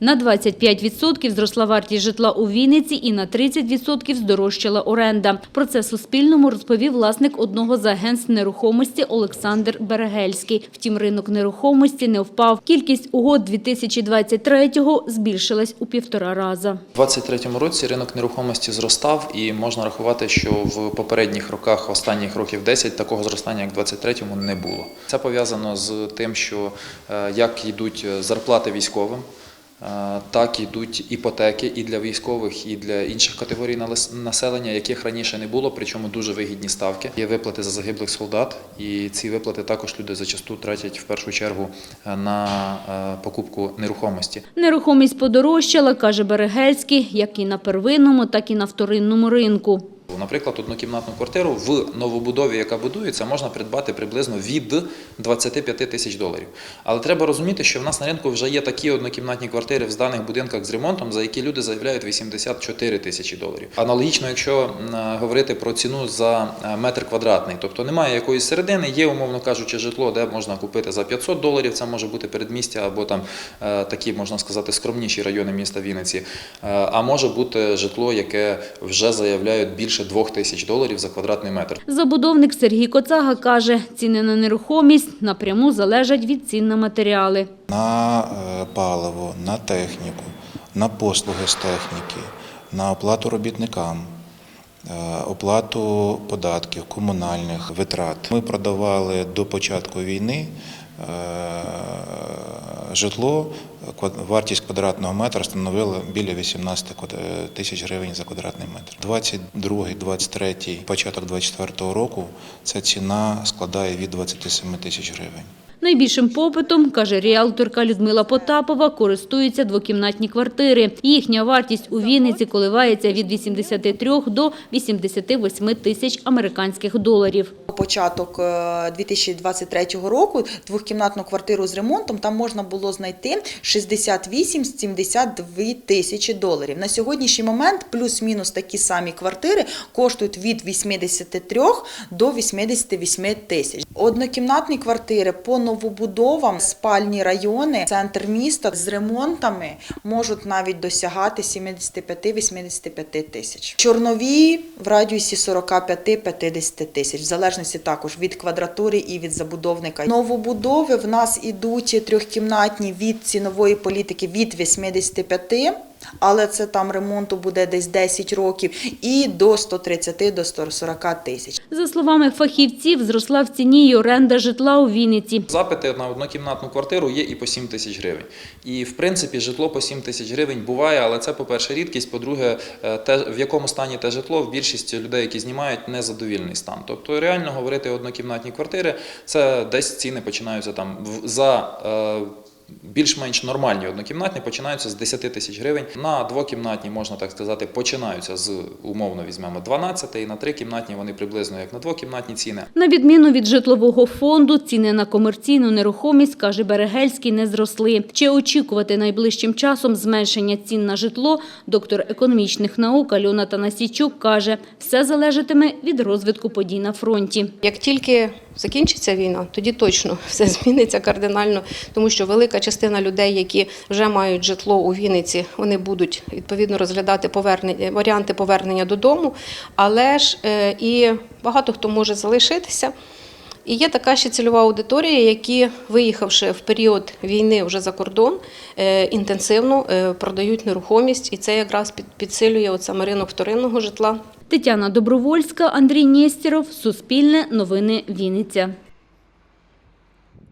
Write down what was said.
На 25% зросла вартість житла у Вінниці і на 30% здорожчала оренда. Про це Суспільному розповів власник одного з агентств нерухомості Олександр Берегельський. Втім, ринок нерухомості не впав. Кількість угод 2023-го збільшилась у півтора раза. У 2023 році ринок нерухомості зростав, і можна рахувати, що в попередніх роках, останніх років 10, такого зростання, як в 2023 не було. Це пов'язано з тим, що е, як йдуть зарплати військовим. Так йдуть іпотеки і для військових, і для інших категорій населення, яких раніше не було, причому дуже вигідні ставки. Є виплати за загиблих солдат, і ці виплати також люди зачасту тратять в першу чергу е, на е, покупку нерухомості. Нерухомість подорожчала, каже Берегельський, як і на первинному, так і на вторинному ринку. Наприклад, однокімнатну квартиру в новобудові, яка будується, можна придбати приблизно від 25 тисяч доларів. Але треба розуміти, що в нас на ринку вже є такі однокімнатні квартири в зданих будинках з ремонтом, за які люди заявляють 84 тисячі доларів. Аналогічно, якщо говорити про ціну за е, метр квадратний, тобто немає якоїсь середини, є, умовно кажучи, житло, де можна купити за 500 доларів. Це може бути передмістя або там е, такі, можна сказати, скромніші райони міста Вінниці. Е, А може бути житло, яке вже заявляють більше 2 тисяч доларів за квадратний метр. Забудовник Сергій Коцага каже, ціни на нерухомість напряму залежать від цін на матеріали. на е, паливо, на техніку, на послуги з техніки, на оплату робітникам, е, оплату податків, комунальних витрат. Ми продавали до початку війни е, житло, вартість квадратного метра становила біля 18 квад- е, тисяч гривень за квадратний метр. 22, 23, початок 24 року ця ціна складає від 27 тисяч гривень. Найбільшим попитом, каже ріалторка Людмила Потапова, користуються двокімнатні квартири. Їхня вартість у Вінниці коливається від 83 до 88 тисяч американських доларів. початок е, 2023 року двохкімнатну квартиру з ремонтом там можна було знайти 68-72 тисячі доларів. На сьогоднішній момент плюс-мінус такі самі квартири коштують від 83 до 88 тисяч. Однокімнатні квартири по новобудовам, спальні райони, центр міста з ремонтами можуть навіть досягати 75-85 тисяч. Чорнові в радіусі 45-50 тисяч, в залежності також від квадратури і від забудовника. Новобудови в нас ідуть трьохкімнатні від цінової політики від 85 але це там ремонту буде десь 10 років, і до 130 до 140 тисяч. За словами фахівців, зросла в ціні й оренда житла у Вінниці. Запити на однокімнатну квартиру є і по 7 тисяч гривень. І в принципі житло по 7 тисяч гривень буває, але це, по-перше, рідкість. По-друге, е, те, в якому стані те житло, в більшості людей, які знімають, незадовільний стан. Тобто, реально говорити однокімнатні квартири, це десь ціни починаються там в- за. Більш-менш нормальні однокімнатні починаються з 10 тисяч гривень. На двокімнатні, можна так сказати, починаються з умовно візьмемо 12, і на трикімнатні вони приблизно як на двокімнатні ціни. На відміну від житлового фонду, ціни на комерційну нерухомість, каже Берегельський, не зросли. Чи очікувати найближчим часом зменшення цін на житло, доктор економічних наук Альона Танасійчук каже, все залежатиме від розвитку подій на фронті. Як тільки закінчиться війна, тоді точно все зміниться кардинально, тому що велика частина людей, які вже мають житло у Вінниці, вони будуть відповідно розглядати повернення варіанти повернення додому, але ж е, і багато хто може залишитися. І є така ще цільова аудиторія, які, виїхавши в період війни вже за кордон, е, інтенсивно е, продають нерухомість, і це якраз під- підсилює саме ринок вторинного житла. Тетяна Добровольська, Андрій Нєстєров, Суспільне, Новини Вінниця.